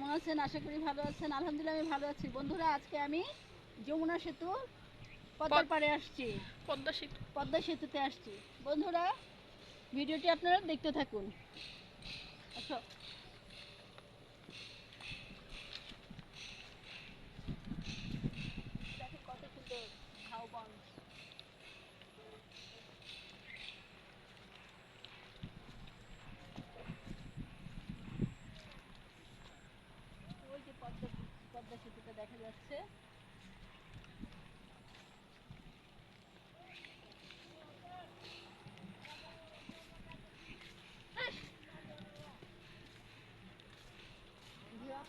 কেমন আছেন? আশা করি ভালো আছেন। আলহামদুলিল্লাহ আমি ভালো আছি। বন্ধুরা আজকে আমি যমুনা সেতু পদ্মার পারে পাড়ে আসছি। পদ্মা সেতু। পদ্মা সেতুতে আসছি। বন্ধুরা ভিডিওটি আপনারা দেখতে থাকুন। আচ্ছা দেখেন কত সুন্দর ঝাউবন। ওই যে পদ্মা পদ্মা সেতুটা দেখা যাচ্ছে।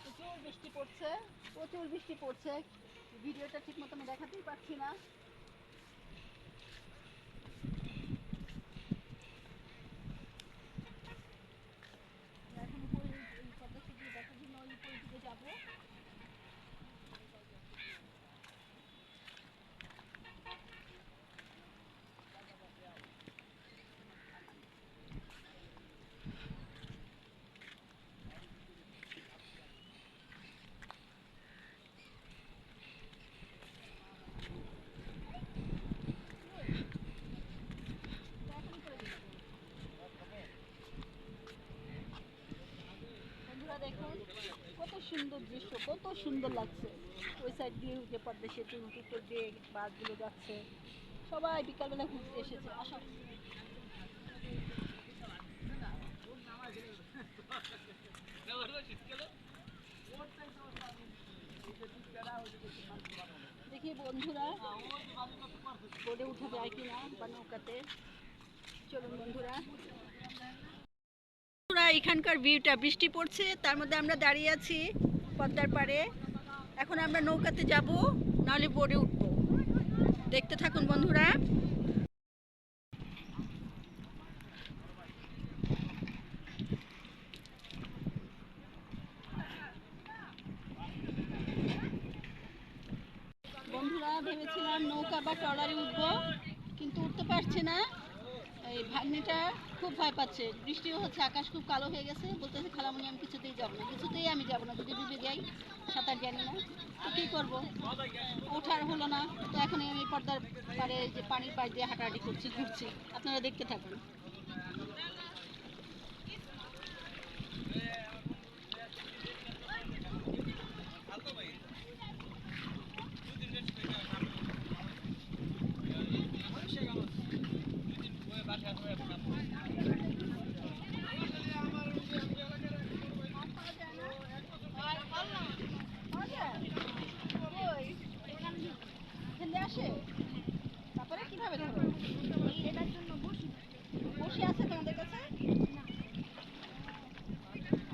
প্রচুর বৃষ্টি পড়ছে প্রচুর বৃষ্টি পড়ছে। ভিডিওটা ঠিক মতো আমি দেখাতেই পারছি না এখন উপরে এই পদ্মা সেতু দেখার জন্য ওই উপরের দিকে যাব বন্ধুরা দেখুন কত সুন্দর দৃশ্য, কত সুন্দর লাগছে। ওই সাইড দিয়ে যে পদ্মা সেতুর উপর দিয়ে বাসগুলো যাচ্ছে। সবাই বিকালবেলা ঘুরতে এসেছে দেখি বন্ধুরা বোর্ডে উঠা যায় কিনা বা নৌকাতে। চলুন বন্ধুরা। এখানকার ভিউটা, বৃষ্টি পড়ছে, তার মধ্যে আমরা দাঁড়িয়ে আছি পদ্মার পাড়ে। এখন আমরা নৌকাতে যাব, নাহলে বোর্ডে উঠবো। দেখতে থাকুন বন্ধুরা। বন্ধুরা, ভেবেছিলাম নৌকা বা ট্রলারে উঠবো, কিন্তু উঠতে পারছি না। এই ভাগ্নিটা খুব ভয় পাচ্ছে। বৃষ্টিও হচ্ছে, আকাশ খুব কালো হয়ে গেছে। বলতেছে, খালামুনি, আমি কিছুতেই যাব না। কিছুতেই আমি যাব না, যদি ডুবে যাই, সাঁতার জানি না। তো কী করব? ওঠার হলো না। তো এখন আমি পর্দার পারে যে পানির পাশ দিয়ে হাঁটাহাঁটি করছি, ঘুরছি। আপনারা দেখতে থাকুন এখান দিয়ে আসে তারপরে কীভাবে ধরো এটার জন্য বসি বসে আছে তোমাদের কাছে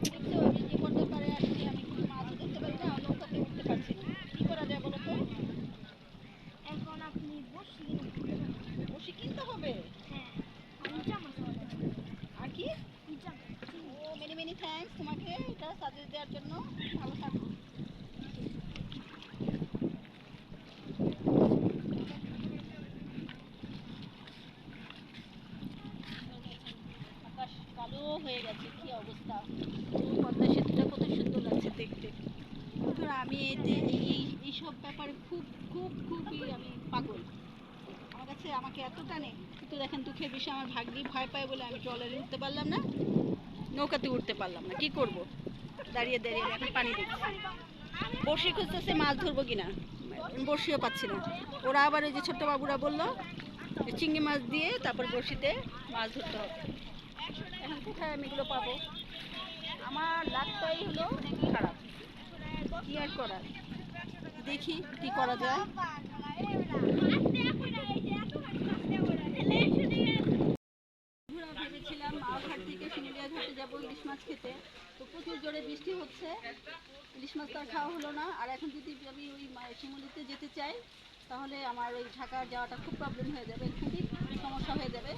দেখছ আমি যে পর্দার পাড়ে আসছি আমি কিন্তু মাছ দেখতে পারি না নৌকাতে উঠতে পারছি না কি করা যায় বলো তো এখন আপনি বসি বসে কিনতে হবে হ্যাঁ আমি জামা আর কি জামা ও মেনি তোমাকে এটা দেওয়ার জন্য ভালো থাকো। কালো হয়ে গেছে কি অবস্থা? পদ্মা সেতুটা কত সুন্দর লাগছে দেখতে। বন্ধুরা আমি এতে এই এইসব ব্যাপারে খুব খুব খুবই আমি পাগল। আমার কাছে আমাকে এত টানে কিন্তু দেখেন দুঃখের বিষয় আমার ভাগ্নি ভয় পায় বলে আমি ট্রলারে উঠতে পারলাম না। নৌকাতে উঠতে পারলাম না, কি করব? দাঁড়িয়ে দাঁড়িয়ে, এখন পানি দিচ্ছি। বড়শি খুঁজতেছে, মাছ ধরবো কিনা? বড়শিও পাচ্ছি না। ওরা আবার ওই যে ছোট্ট বাবুরা বলল চিংড়ি মাছ দিয়ে তারপর বড়শিতে মাছ ধরতে হবে। এখন কোথায় আমি এগুলো পাবো? আমার লাকটাই হলো খারাপ। কি আর করার? দেখি কি করা যায়। ভেবেছিলাম মাওঘাট থেকে শিমুলিয়া ঘাটে যাব ইলিশ মাছ খেতে। তো প্রচুর জোরে বৃষ্টি হচ্ছে। ইলিশ মাছ তো আর খাওয়া হলো না। আর এখন যদি আমি ওই শিমুলিতে যেতে চাই, তাহলে আমার ওই ঢাকা যাওয়াটা খুব প্রবলেম হয়ে যাবে, খুবই সমস্যা হয়ে যাবে।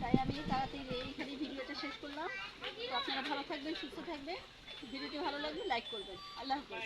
তাই আমি তাড়াতাড়ি এইখানে ভিডিওটা শেষ করলাম। তো আপনারা ভালো থাকবেন, সুস্থ থাকবেন। ভিডিওটি ভালো লাগলে লাইক করবেন। আল্লাহ হাফেজ।